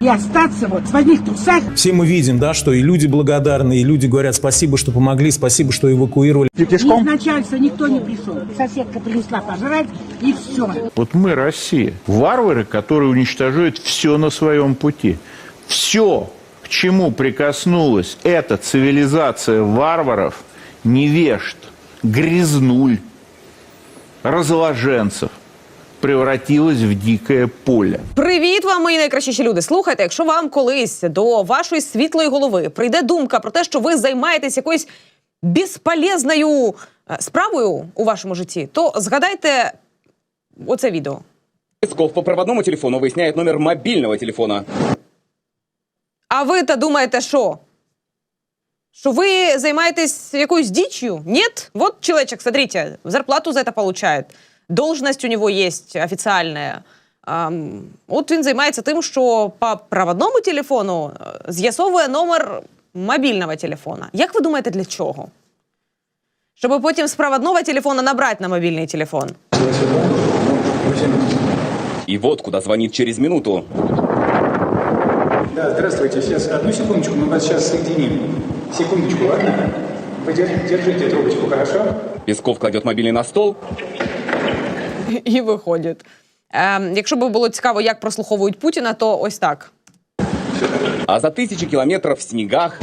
И остаться вот в одних трусах Все мы видим, да, что и люди благодарны, и люди говорят спасибо, что помогли, спасибо, что эвакуировали. Ни из начальства никто не пришел. Соседка принесла пожрать, и все. Вот мы Россия. Варвары, которые уничтожают все на своем пути. Все, к чему прикоснулась эта цивилизация варваров, невежд, грязнуль, разложенцев, превратилась в дикое поле. Привіт вам, мої найкращіші люди. Слухайте, якщо вам колись до вашої світлої голови прийде думка про те, що ви займаєтесь якоюсь безполезною е, справою у вашому житті, то згадайте оце відео. Песков по проводному телефону выясняет номер мобильного телефона. А ви та думаєте, що? Що ви займаєтесь якоюсь дичью? Нет? Вот человечек, смотрите, зарплату за это получает. Должность у него есть официальная. Ам, от він займається тим, що по проводному телефону е, з'ясовує номер мобільного телефона. Як ви думаєте, для чого? Щоб потім з проводного телефона набрати на мобільний телефон. И вот куда звонит через минуту. Да, здравствуйте. Сейчас, одну секундочку, мы вас сейчас соединим. Секундочку, ладно? Подер- Держите трубочку, хорошо? Песков кладет мобильный на стол. І виходять. Ем, якщо б було цікаво, як прослуховують Путіна, то ось так. А за тысячи километров в снегах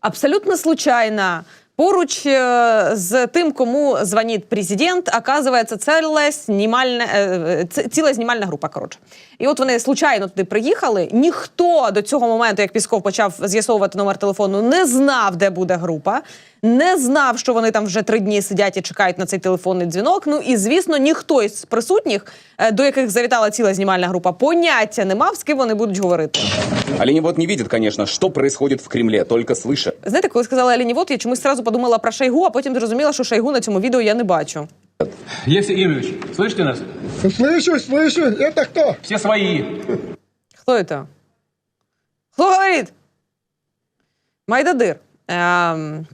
Абсолютно случайно. Поруч е, з тим, кому дзвонить президент, оказується ціла знімальна, е, ціла знімальна група. Коротше. І от вони случайно туди приїхали. Ніхто до цього моменту, як Пісков почав з'ясовувати номер телефону, не знав, де буде група, не знав, що вони там вже три дні сидять і чекають на цей телефонний дзвінок. Ну і звісно, ніхто із присутніх, е, до яких завітала ціла знімальна група, поняття не мав, з ким вони будуть говорити. Оленевод не видит, конечно, что происходит в Кремле, только слыша. Знаєте, коли сказали Оленівод, я чомусь сразу подумала про Шойгу, а потім зрозуміла, що Шойгу на цьому відео я не бачу. Евсей Игоревич, слышите нас? Слышу, слышу. Это кто? Все свои. Хто это? Хто говорить? Майдадыр. Эм,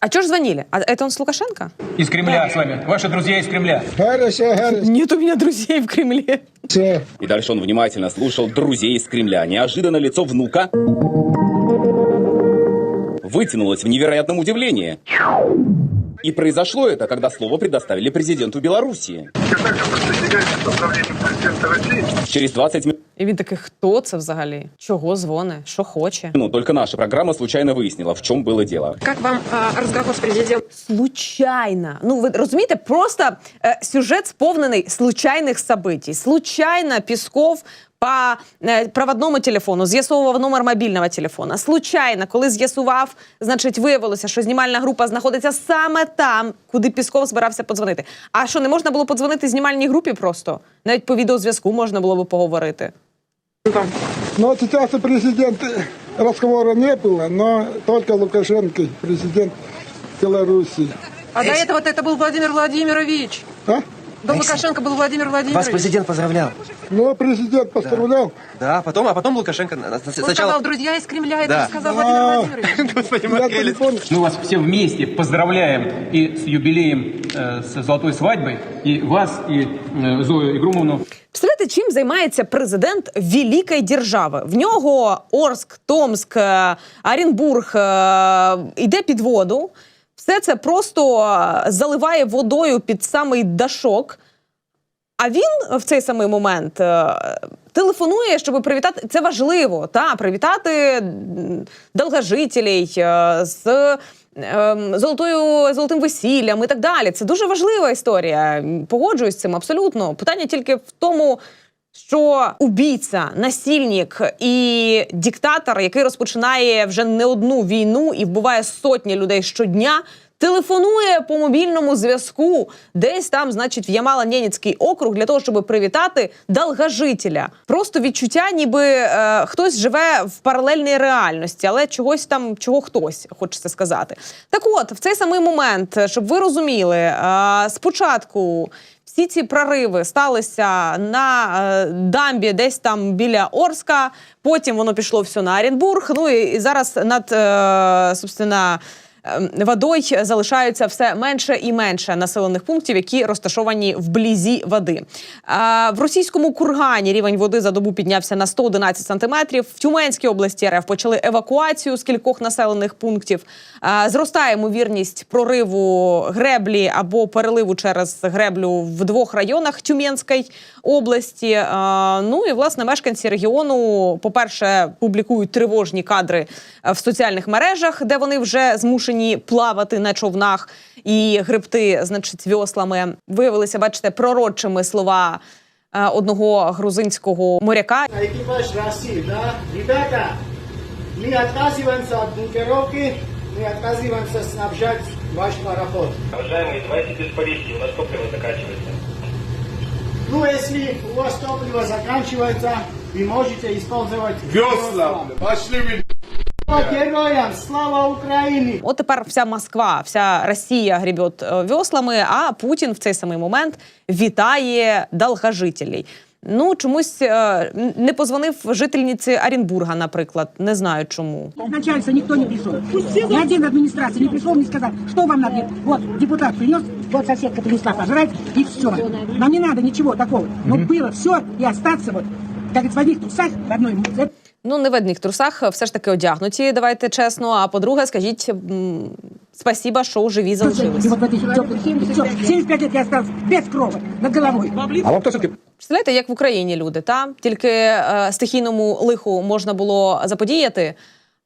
А чё ж звонили? А это он с Лукашенко? Из Кремля с вами. Ваши друзья из Кремля. Хорошо. Нет у меня друзей в Кремле. И дальше он внимательно слушал друзей из Кремля. Неожиданно лицо внука вытянулось в невероятном удивлении. И произошло это, когда слово предоставили президенту Белоруссии. Через 20 минут І він такий, хто це взагалі? Чого дзвони? Що хоче? только наша программа случайно выяснила, в чем было дело. Как вам а, разговор с президентом? Случайно. Ну, ви розумієте, просто е, сюжет сповнений случайних событий. Случайно Пісков по е, проводному телефону з'ясовував номер мобільного телефона. Случайно, коли з'ясував, значить, виявилося, що знімальна група знаходиться саме там, куди Пісков збирався подзвонити. А що, не можна було подзвонити знімальній групі просто? Навіть по відеозв'язку можна було би поговорити. Но сейчас у президента разговора не было, но только Лукашенко, президент Беларуси. А до этого это был Владимир Владимирович. А? До Лукашенко был Владимир Вас Владимирович. президент поздравлял. Ну, президент поздравлял. Да, потом, а потом Лукашенко на- на- Он сначала... сказал, друзья из Кремля, это Да. же сказал Владимир А. Владимирович. Господи, Я Маргарита. телефон. Мы вас все вместе поздравляем и с юбилеем, э, с золотой свадьбой, и вас, и э, Зою Игрумовну. Представляєте, чим займається президент великої держави? В нього Орск, Томск, е, Оренбург е, йде під воду. Все це просто е, заливає водою під самий дашок. А він в цей самий момент е, телефонує, щоб привітати. Це важливо, та привітати м, довгожителей е, з ем, золотою золотим весіллям і так далі. Це дуже важлива історія. Погоджуюсь з цим абсолютно. Питання тільки в тому. Що убійця, насильник і диктатор, який розпочинає вже не одну війну і вбиває сотні людей щодня, телефонує по мобільному зв'язку, десь там, значить, в Ямало-Ненецький округ для того, щоб привітати долгожителя. Просто відчуття, ніби е, хтось живе в паралельній реальності, але чогось там, чого хтось хочеться сказати. Так, от в цей самий момент, щоб ви розуміли, е, спочатку. Всі ці прориви сталися на е, дамбі, десь там біля Орска. Потім воно пішло все на Оренбург. Ну і, і зараз над е, собственно, ем, водою залишаються все менше і менше населених пунктів, які розташовані вблизі води. В російському кургані рівень води за добу піднявся на 111 сантиметрів. В Тюменській області РФ почали евакуацію з кількох населених пунктів. Зростає ймовірність прориву греблі або переливу через греблю в двох районах Тюменської області. Ну і власне мешканці регіону, по-перше, публікують тривожні кадри в соціальних мережах, де вони вже змушені плавати на човнах і гребти, значить, веслами. Виявилися, бачите, пророчими слова е, одного грузинського моряка. Экипаж России, да? Ребята, мы отказываемся от бункеровки, мы отказываемся снабжать ваш пароход. Уважаемые, давайте без политики, у нас топливо заканчивается. Ну, если у вас топливо заканчивается, вы можете использовать весла. Пошли вы! Слава героям! Слава Украине! От тепер вся Москва, вся Росія гребет е, веслами, а Путін в цей самий момент вітає долгожителей. Ну чомусь е, не позвонив жительниці Оренбурга, наприклад. Не знаю чому. Начальство никто не пришел. Ни один администрации не пришел, не сказал, что вам надо. Вот депутат принес, вот соседка принесла пожрать, и все. Нам не надо ничего такого. Но было все, и остаться вот, как говорится, в одних трусах, в одной... Это Ну не в одних трусах, все ж таки одягнуті. Давайте чесно. А по-друге, скажіть м, спасіба, що живі И залишились. вот в этих теплых 75 лет я остался без крова над головой. А вам кто все-таки Представляєте, як в Україні люди, та тільки е, стихійному лиху можна було заподіяти.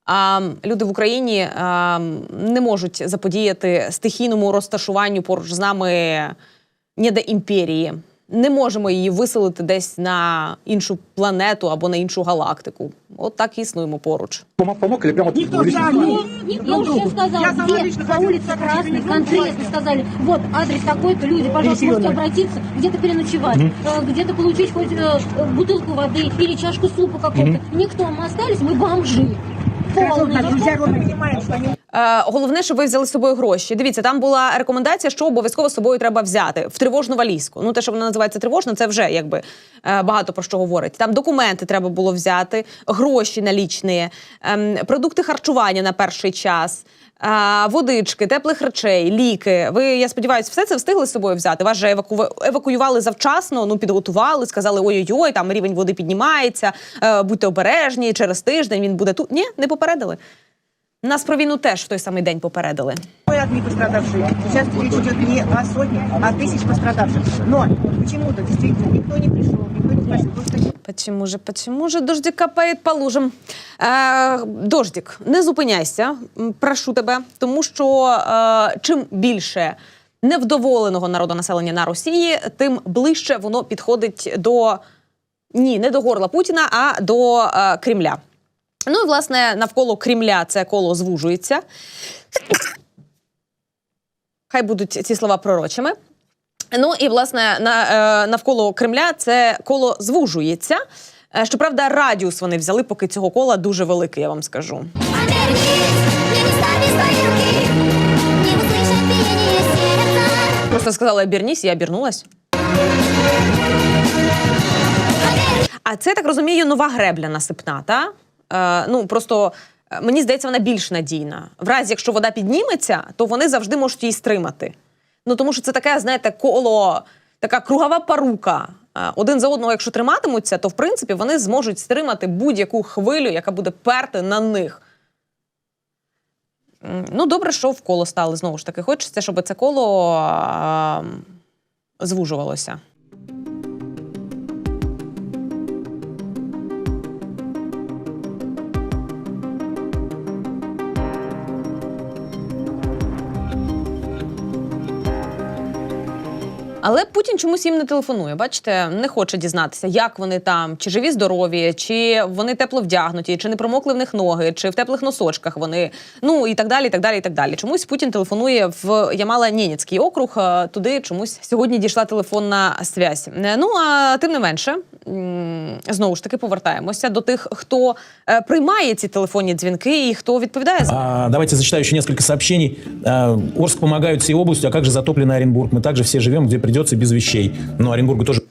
А м, люди в Україні е, м, не можуть заподіяти стихійному розташуванню поруч з нами ніде імперії. Не можемо її виселити десь на іншу планету або на іншу галактику. От так і існуємо поруч. пом- помог или прямо вот Никто лично? сам не... Я уже все сказала, Я сама где лично по ходила, улице так, Красной, не конкретно сказали, вот адрес такой-то, люди, пожалуйста, можете Пересиленная. обратиться, где-то переночевать, э, где-то получить хоть э, бутылку воды или чашку супа какого-то. Никто, мы остались, мы бомжи. Е, головне, щоб ви взяли з собою гроші. Дивіться, там була рекомендація, що обов'язково з собою треба взяти в тривожну валізку. Ну, те, що вона називається тривожна, це вже якби е, багато про що говорить. Там документи треба було взяти, гроші налічні, ем, продукти харчування на перший час. Водички, теплих речей, ліки. Ви, я сподіваюся, все це встигли з собою взяти. Вас же еваку... евакуювали завчасно, ну підготували, сказали: ой-ой-ой, там рівень води піднімається, е, будьте обережні, через тиждень він буде тут. Ні, не попередили. Нас про війну теж в той самий день попередили. одни пострадавшие. Сейчас речь не о сотне, а о пострадавших. Но почему-то действительно никто не пришел, никто не спросил. Просто Почему же, почему же дождик капает по лужам? Е, дождик, не зупиняйся, прошу тебе, тому що е, чим більше невдоволеного народонаселення на Росії, тим ближче воно підходить до ні, не до горла Путіна, а до е, Кремля. Ну і власне навколо Кремля це коло звужується. Хай будуть ці слова пророчими. Ну і власне на, е, навколо Кремля це коло звужується. Е, Щоправда, радіус вони взяли, поки цього кола дуже великий, я вам скажу. Просто сказала обернись, і я обернулась. А це, так розумію, нова гребля насипна, та? Е, ну, просто е, мені здається, вона більш надійна. В разі, якщо вода підніметься, то вони завжди можуть її стримати. Ну, тому що це таке, знаєте, коло, така кругова парука. Е, Один за одного, якщо триматимуться, то в принципі вони зможуть стримати будь-яку хвилю, яка буде перти на них. Ну, добре, що в коло стали знову ж таки. Хочеться, щоб це коло а, звужувалося. Але Путін чомусь їм не телефонує. Бачите, не хоче дізнатися, як вони там, чи живі, здорові, чи вони тепло вдягнуті, чи не промокли в них ноги, чи в теплих носочках вони. Ну і так далі. і так далі, і так далі. Чомусь Путін телефонує в Ямало-Ненецький округ. е, Туди чомусь сьогодні дійшла телефонна связь. Е, Ну а тим не менше, знову ж таки повертаємося до тих, хто е, приймає ці телефонні дзвінки і хто відповідає за давайте зачитаю еще несколько сообщений. Орск помогают всей областью, а как же затопленный Оренбург? Мы также все живем, где придется, без вещей. Но Оренбургу тоже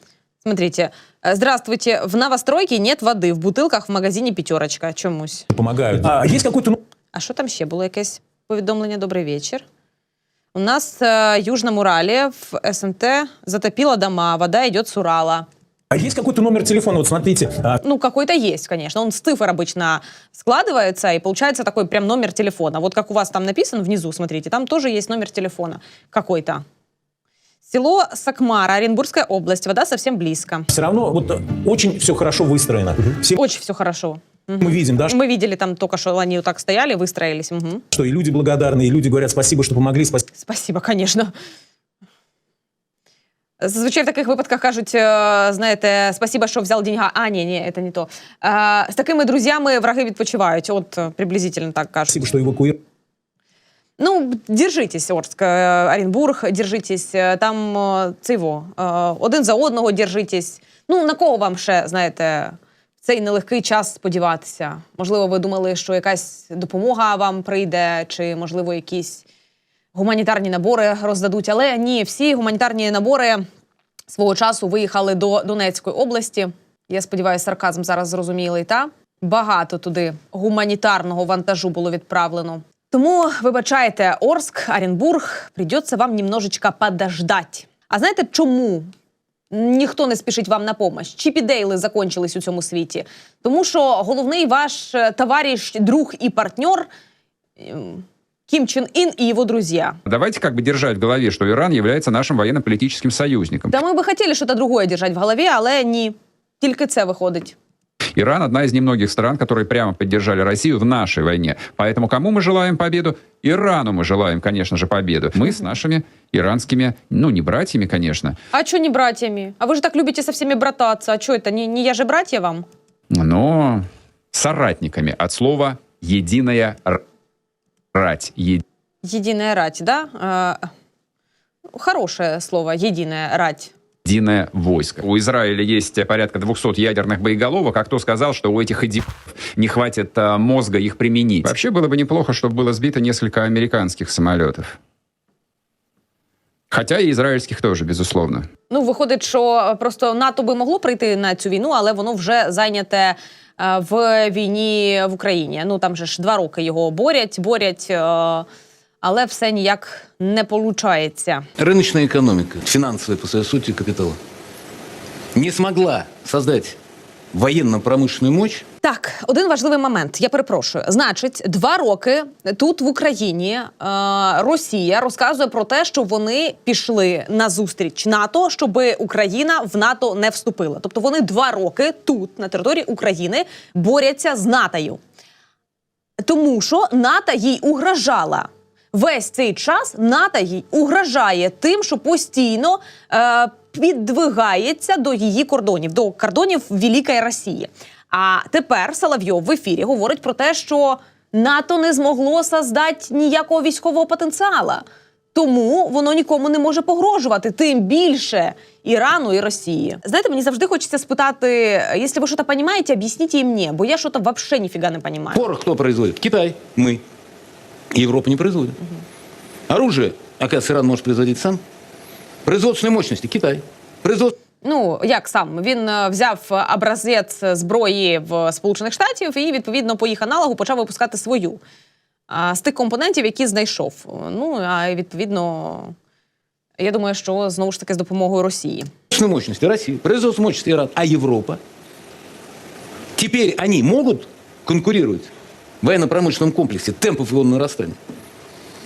Смотрите, э, здравствуйте. В новостройке нет воды, в бутылках в магазине пятерочка чомусь. помогают. А, есть какой-то... ну, А що там ще було якесь повідомлення «Добрий вечір». У нас э, Южном Урале в СНТ затопило дома, вода идет с Урала. А есть какой-то номер телефона? Вот смотрите, а, Ну, какой-то есть, конечно. Он с цифр обычно складывается, и получается такой прям номер телефона. Вот как у вас там написан внизу, смотрите, там тоже есть номер телефона какой-то. Село Сакмара, Оренбургская область. Вода совсем близко. все равно вот э, очень все хорошо выстроено. Все Очень все хорошо. Мгм. мы видим, да, что Мы видели там только что, они вот так стояли, выстроились. Мгм. что и люди благодарны, и люди говорят спасибо, что помогли, спасибо. Спасибо, конечно. Зазвичай в таких випадках кажуть, е, знаєте, спасибо, що взяв деньга. А, ні, ні, це не то. Е, З такими друзями враги відпочивають. От е, приблизительно так кажуть. Спасибо, что эвакуировали. Ну, держитесь, Орск, е, Оренбург, держитесь. е, Там його, е, один за одного держитесь. Ну, на кого вам ще, знаєте, в цей нелегкий час сподіватися? Можливо, ви думали, що якась допомога вам прийде, чи, можливо, якісь гуманітарні набори роздадуть. Але ні, всі гуманітарні набори свого часу виїхали до Донецької області. Я сподіваюся, сарказм зараз зрозумілий. Та багато туди гуманітарного вантажу було відправлено. Тому вибачайте, Орск, Оренбург, придеться вам немножечко подождать. А знаєте, чому ніхто не спішить вам на помощь? Чіпідейли закончились у цьому світі. Тому що головний ваш е, товариш, друг і партнер ем, Ким Чен Ін і його друзья. Давайте как бы держать в голове, что Иран является нашим военно-политическим союзником. Та ми би хотіли щось другое держати в голові, але ні. Тільки це виходить. Иран одна из немногих стран, которые прямо поддержали Россию в нашей войне. Поэтому кому мы желаем победу? Ирану мы желаем, конечно же, победу. Мы с нашими иранскими, ну, не братьями, конечно, А чо не братьями? А ви ж так любите со всеми брататься. А чо это? Не, не я же братья вам? но соратниками от слова «единая рать». Е- Единая рать, да? Э, хорошее слово, единая рать. единое войско. У Израиля есть порядка 200 ядерных боеголовок, а кто сказал, что у этих идиотов не хватит а, мозга их применить? Вообще было бы неплохо, чтобы было сбито несколько американских самолетов. Хотя и израильских тоже, безусловно. Ну, виходить, що просто НАТО би могло прийти на цю війну, але воно вже зайняте е, в війні в Україні. Ну там же ж два роки його борять, борять, е, але все ніяк не виходить. Рыночная экономика, финансовая по своей сути капитала, не смогла создать военно-промышленную мощь, Так, один важливий момент. Я перепрошую. Значить, два роки тут в Україні е, Росія розказує про те, що вони пішли на зустріч НАТО, щоб Україна в НАТО не вступила. Тобто вони два роки тут, на території України, борються з НАТОю. Тому що НАТО їй угрожала. Весь цей час НАТО їй угрожає тим, що постійно е, піддвигається до її кордонів, до кордонів Великої Росії. А тепер Соловйов в ефірі говорить про те, що НАТО не змогло создати ніякого військового потенціалу. Тому воно нікому не може погрожувати, тим більше Ірану і Росії. Знаєте, мені завжди хочеться спитати, якщо ви щось розумієте, об'ясніть і мені, бо я щось взагалі ніфіга не розумію. порох кто производит? Китай, мы. Европа не производит. Оружие, оказывается, Иран может производить сам. Производственные мощности Китай. Производство Ну як сам він е, взяв образець зброї в Сполучених Штатів і відповідно по їх аналогу почав випускати свою а, з тих компонентів, які знайшов. Ну а відповідно, я думаю, що знову ж таки з допомогою Росії. мощности России, производство мощности. А Европа? Теперь они могут конкурировать в военно-промышленном комплексе темпов его нарастания?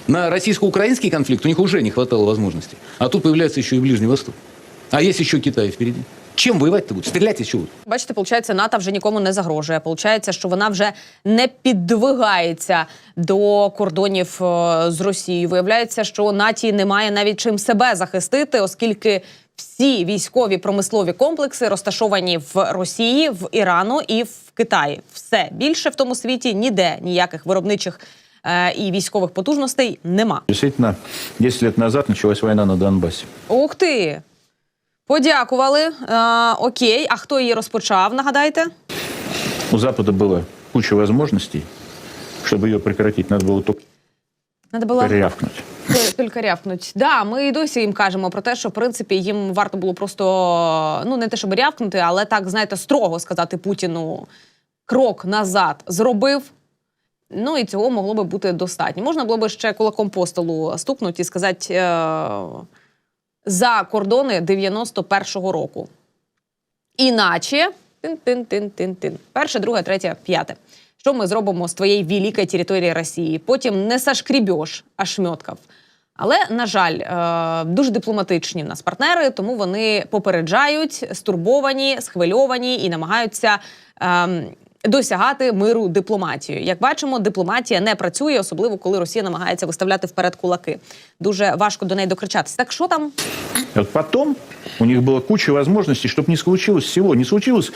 На российско-украинский конфликт у них уже не хватало возможностей. А тут появляется еще и Ближний Восток. А есть еще Китай впереди. Чем воевать-то будут? Стрелять еще. Бачите, виходить, НАТО вже нікому не загрожує. Получається, що вона вже не піддвигається до кордонів е, з Росією. Виявляється, що наті немає навіть чим себе захистити, оскільки всі військові промислові комплекси розташовані в Росії, в Ірану і в Китаї. Все більше в тому світі ніде ніяких виробничих е, і військових потужностей нема. Действительно, 10 лет назад началась война на Донбассе. Ух ти! Подякували. Е, окей, а хто її розпочав? Нагадайте? У Запада было куча возможностей, чтобы ее прекратить. Надо было только Надо було перерявкнуть. тільки рявкнуть. Да, ми і досі їм кажемо про те, що в принципі їм варто було просто ну не те, щоб рявкнути, але так знаєте, строго сказати Путіну крок назад зробив. Ну і цього могло би бути достатньо. Можна було би ще кулаком по столу стукнути і сказати е- за кордони 91-го року. Іначе тин-тин-тин-тин-тин. Перше, друге, третє, п'яте. Що ми зробимо з твоєї великої території Росії? Потім не сашкрібьош, а шмьоткав. Але, на жаль, е, дуже дипломатичні в нас партнери, тому вони попереджають, стурбовані, схвильовані і намагаються ем, досягати миру дипломатією. Як бачимо, дипломатія не працює, особливо коли Росія намагається виставляти вперед кулаки. Дуже важко до неї докричатися. Так що там? И вот потом у них была куча возможностей, чтобы не случилось всего. Не случилась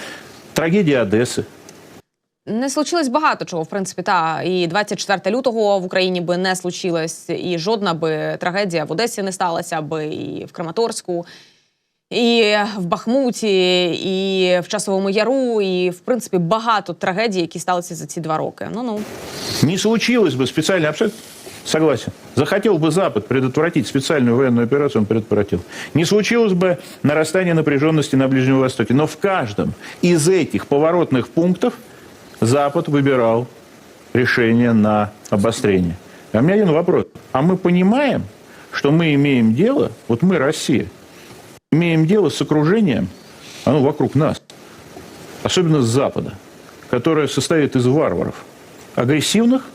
трагедия Одессы. Не случилось багато чого, в принципі, та і 24 лютого в Україні би не случилось, і жодна би трагедія в Одесі не сталася би, і в Краматорську, і в Бахмуті, і в Часовому Яру, і в принципі багато трагедій, які сталися за ці два роки. Ну ну Не случилось бы специально, абсолютно согласен. Захотел бы Запад предотвратить специальную военную операцию, он предотвратил. Не случилось бы нарастание напряженности на Ближнем Востоке. Но в каждом из этих поворотных пунктов Запад выбирал решение на обострение. А у меня один вопрос. А мы понимаем, что мы имеем дело, вот мы, Россия, имеем дело с окружением, оно вокруг нас, особенно с Запада, которое состоит из варваров, агрессивных,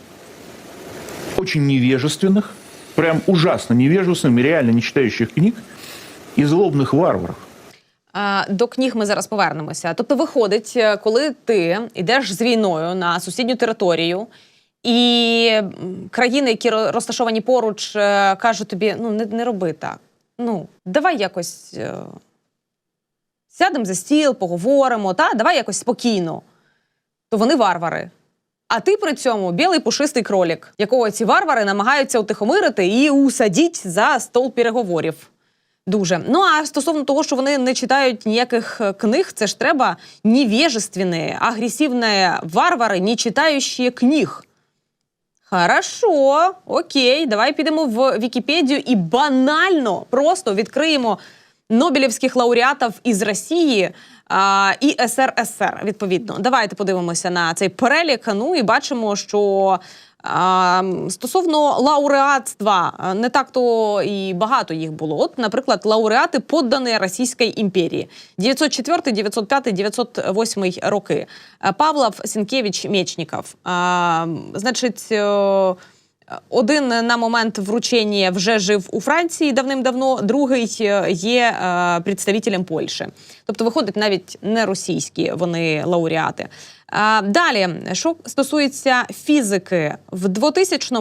очень невежественных, прям ужасно невежественных, реально не читающих книг, и злобных варваров. До кніг ми зараз повернемося. Тобто, виходить, е, коли ти йдеш з війною на сусідню територію, і країни, які розташовані поруч, е, кажуть тобі: ну не, не роби так. Ну, давай якось е, сядемо за стіл, поговоримо, та давай якось спокійно. То вони варвари. А ти при цьому білий пушистий кролік, якого ці варвари намагаються утихомирити і усадіть за стол переговорів. Дуже. Ну а стосовно того, що вони не читають ніяких е, книг, це ж треба невежественні, агресивні варвари, не читаючі книг. Хорошо, окей, давай підемо в Вікіпедію і банально просто відкриємо Нобелівських лауреатів із Росії а, і СРСР. Відповідно, давайте подивимося на цей перелік. Ну і бачимо, що стосовно лауреатства не так то і багато їх було. От, наприклад, лауреати поддані Російської імперії 904, 905, 908 роки. А, Павлов, Сінкевич, Мечніков. Значить. Один на момент вручення вже жив у Франції давним-давно, другий е, є е, представителем Польщі. Тобто, виходить, навіть не російські вони лауреати. Е, Далі, що стосується фізики, в 2000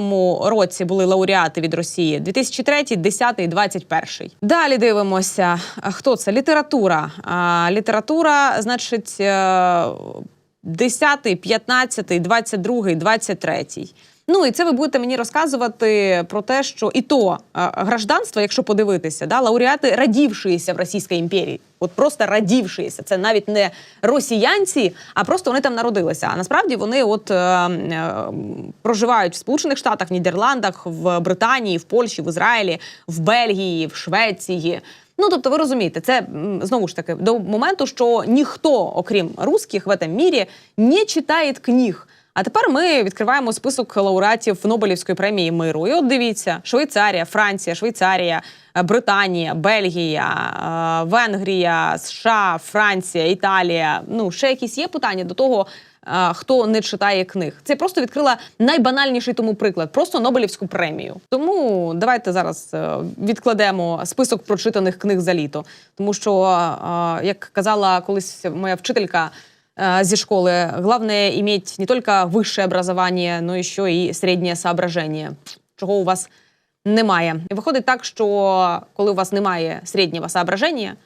році були лауреати від Росії 2003, 10, 21. Далі дивимося, хто це? Література. Література, значить, е, 10, 15, 22, 23. Ну і це ви будете мені розказувати про те, що і то гражданство, якщо подивитися, да, лауреати радівшися в Російській імперії, от просто радівшися. Це навіть не росіянці, а просто вони там народилися. А насправді вони от е, е, проживають в Сполучених Штатах, в Нідерландах, в Британії, в Польщі, в Ізраїлі, в Бельгії, в Швеції. Ну, тобто, ви розумієте, це знову ж таки до моменту, що ніхто, окрім русських, в цьому мірі не читає книг. А тепер ми відкриваємо список лауреатів Нобелівської премії миру. І от дивіться: Швейцарія, Франція, Швейцарія, е, Британія, Бельгія, е, Венгрія, США, Франція, Італія. Ну, ще якісь є питання до того, е, хто не читає книг. Це просто відкрила найбанальніший тому приклад, просто Нобелівську премію. Тому давайте зараз відкладемо список прочитаних книг за літо. Тому що, як казала колись моя вчителька. э, зі школи. Главное иметь не только высшее образование, но еще і середнє соображення, чого у вас немає. І виходить так, що коли у вас немає середнього соображення,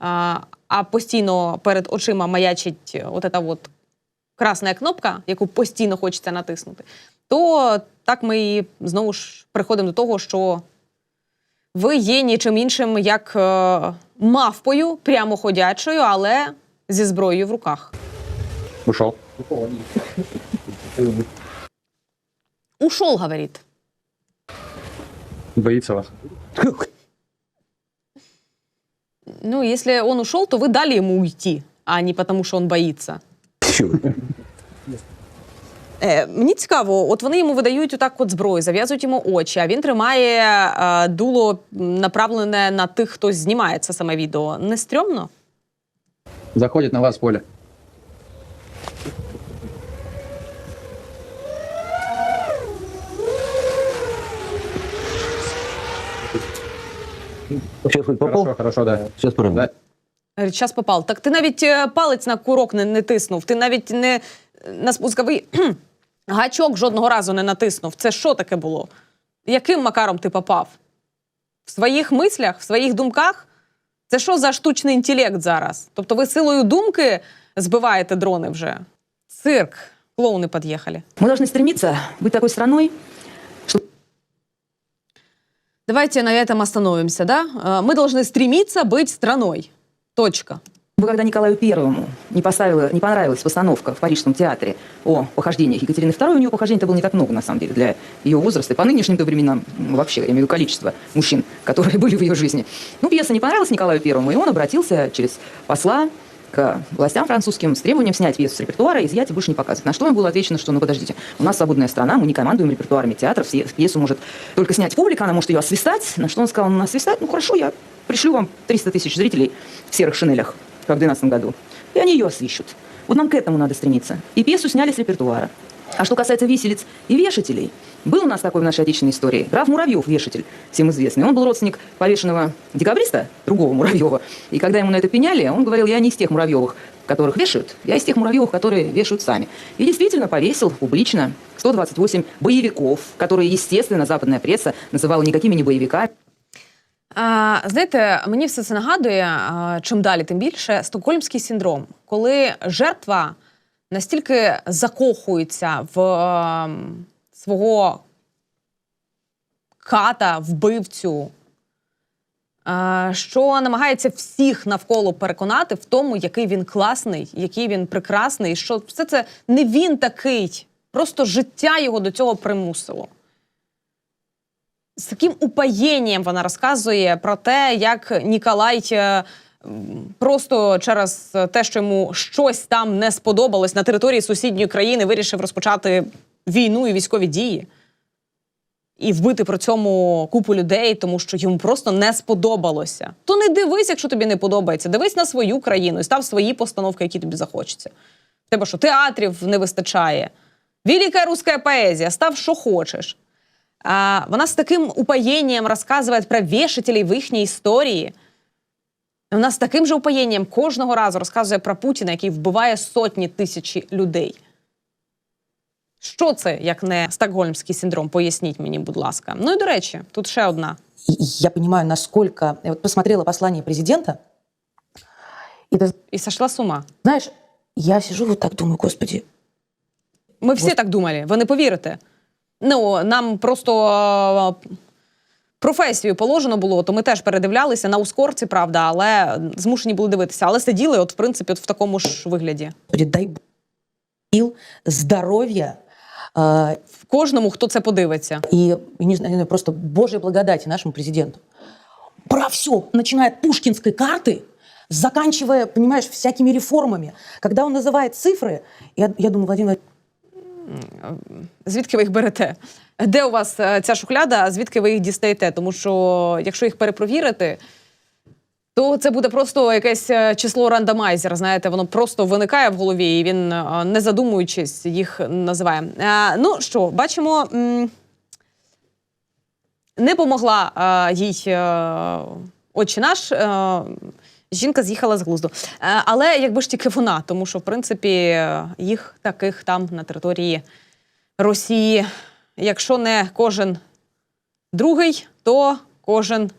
а, а постійно перед очима маячить от эта от красна кнопка, яку постійно хочеться натиснути, то так ми і знову ж приходимо до того, що ви є нічим іншим, як е, мавпою, прямоходячою, але зі зброєю в руках. Ушел. Ушел, говорит. Боится вас. Ну, если он ушел, то вы дали ему уйти, а не потому, что он боится. Е, мені цікаво, от вони йому видають отак от зброю, зав'язують йому очі, а він тримає е, дуло направлене на тих, хто знімає це саме відео. Не стрьомно? Заходит на вас поле. Сейчас хоть попал? Хорошо, хорошо, да. Сейчас прям. Да. Говорить, час попав. Так ти навіть е, палець на курок не, не тиснув, ти навіть не на спусковий кхм, гачок жодного разу не натиснув. Це що таке було? Яким макаром ти попав? В своїх мислях, в своїх думках? Це що за штучний інтелект зараз? Тобто ви силою думки збиваєте дрони вже? Цирк. Клоуни під'їхали. Мы должны стремиться быть такой страной, Давайте на этом остановимся, да? Э, Мы должны стремиться быть страной. Точка. Когда Николаю Первому не, поставила, не понравилась постановка в Парижском театре о похождениях Екатерины II, у нее похождений-то было не так много, на самом деле, для ее возраста. По нынешним-то временам м, вообще, я имею в виду количество мужчин, которые были в ее жизни. Ну, пьеса не понравилась Николаю Первому, и он обратился через посла к властям французским с требованием снять пьесу с репертуара, изъять и больше не показывать. На что им было отвечено, что, ну, подождите, у нас свободная страна, мы не командуем репертуарами театра, все- пьесу может только снять публика, она может ее освистать. На что он сказал, ну, освистать, ну, хорошо, я пришлю вам 300 тысяч зрителей в серых шинелях, в 2012 году, и они ее освищут. Вот нам к этому надо стремиться. И пьесу сняли с репертуара. А что касается виселиц и вешателей, был у нас такой в нашей отечественной истории. Граф Муравьев, вешатель, всем известный. Он был родственник повешенного декабриста, другого Муравьева. И когда ему на это пеняли, он говорил, я не из тех Муравьевых, которых вешают, я из тех Муравьевых, которые вешают сами. И действительно повесил публично 128 боевиков, которые, естественно, западная пресса называла никакими не боевиками. Знаєте, мені все це нагадує, чим далі, тим більше, стокгольмський синдром, коли жертва настільки закохується в свого ката, вбивцю, що намагається всіх навколо переконати в тому, який він класний, який він прекрасний, що все це не він такий, просто життя його до цього примусило з таким упаєнням вона розказує про те, як Ніколай е, просто через те, що йому щось там не сподобалось на території сусідньої країни, вирішив розпочати війну і військові дії. І вбити при цьому купу людей, тому що йому просто не сподобалося. То не дивись, якщо тобі не подобається. Дивись на свою країну і став свої постановки, які тобі захочеться. Тебе що театрів не вистачає. Велика руська поезія, став що хочеш. А, вона з таким упоєнням розказує про вішателей в їхній історії. Вона з таким же упоєнням кожного разу розказує про Путіна, який вбиває сотні тисячі людей. Що це, як не стокгольмський синдром? Поясніть мені, будь ласка. Ну і до речі, тут ще одна. Я понимаю, насколько... Я вот посмотрела послание президента, и І сошла з ума. знаешь, я сижу вот так думаю, господи, Ми всі так думали, ви не повірите Ну, нам просто е, професію положено було, то ми теж передивлялися на ускорці, правда, але змушені були дивитися. Але сиділи, от, в принципі, от в такому ж вигляді. господи, дай Бог сил, здоровья, э, В кожному, хто це подивиться. и, и не знаю, просто Божьей благодати нашему президенту. Про все, начиная от пушкинской карты, заканчивая, понимаешь, всякими реформами. Когда он называет цифры, я, я думаю, Владимир Звідки ви їх берете? Де у вас е, ця шухляда, звідки ви їх дістаєте? Тому що якщо їх перепровірити, то це буде просто якесь е, число рандомайзера. Знаєте, воно просто виникає в голові, і він, е, не задумуючись, їх називає. Ну що, бачимо. Не помогла їй отче наш. Жінка з'їхала з глузду. Е, Але якби ж тільки вона, тому що в принципі їх таких там на території Росії, якщо не кожен другий, то кожен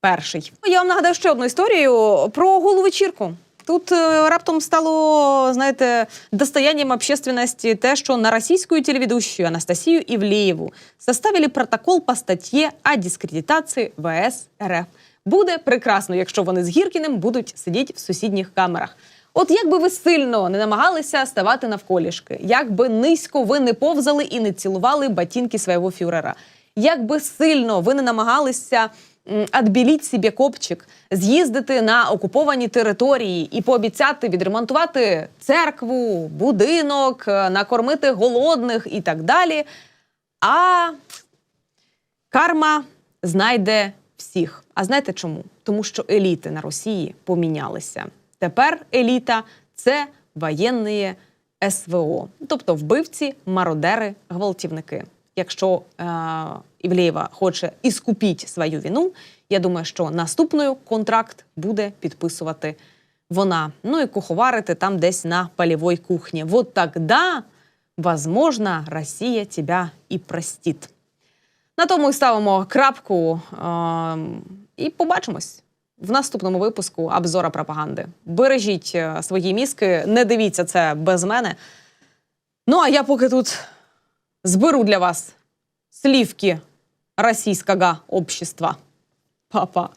перший. Я вам нагадаю ще одну історію про голу вечірку. Тут е, раптом стало, знаєте, достоянием общественности те, что на российскую телеведущую Анастасию Ивлееву составили протокол по статье о дискредитации ВС РФ. Буде прекрасно, якщо вони з Гіркіним будуть сидіти в сусідніх камерах. От як би ви сильно не намагалися ставати навколішки, як би низько ви не повзали і не цілували ботинки свого фюрера, як би сильно ви не намагалися м, «отбіліть собі копчик, з'їздити на окуповані території і пообіцяти відремонтувати церкву, будинок, е, накормити голодних і так далі. А карма знайде всіх. А знаєте чому? Тому що еліти на Росії помінялися. Тепер еліта це воєнні СВО, тобто вбивці, мародери, гвалтівники. Якщо е- Івлеєва хоче іскупіть свою вину, я думаю, що наступною контракт буде підписувати вона. Ну і куховарити там десь на полевой кухні. Вот тогда, возможно, Росія тебя і простить. На тому і ставимо крапку е- і побачимось в наступному випуску обзора пропаганди. Бережіть е, свої мізки, не дивіться це без мене. Ну а я поки тут зберу для вас слівки російського общества. Па-па.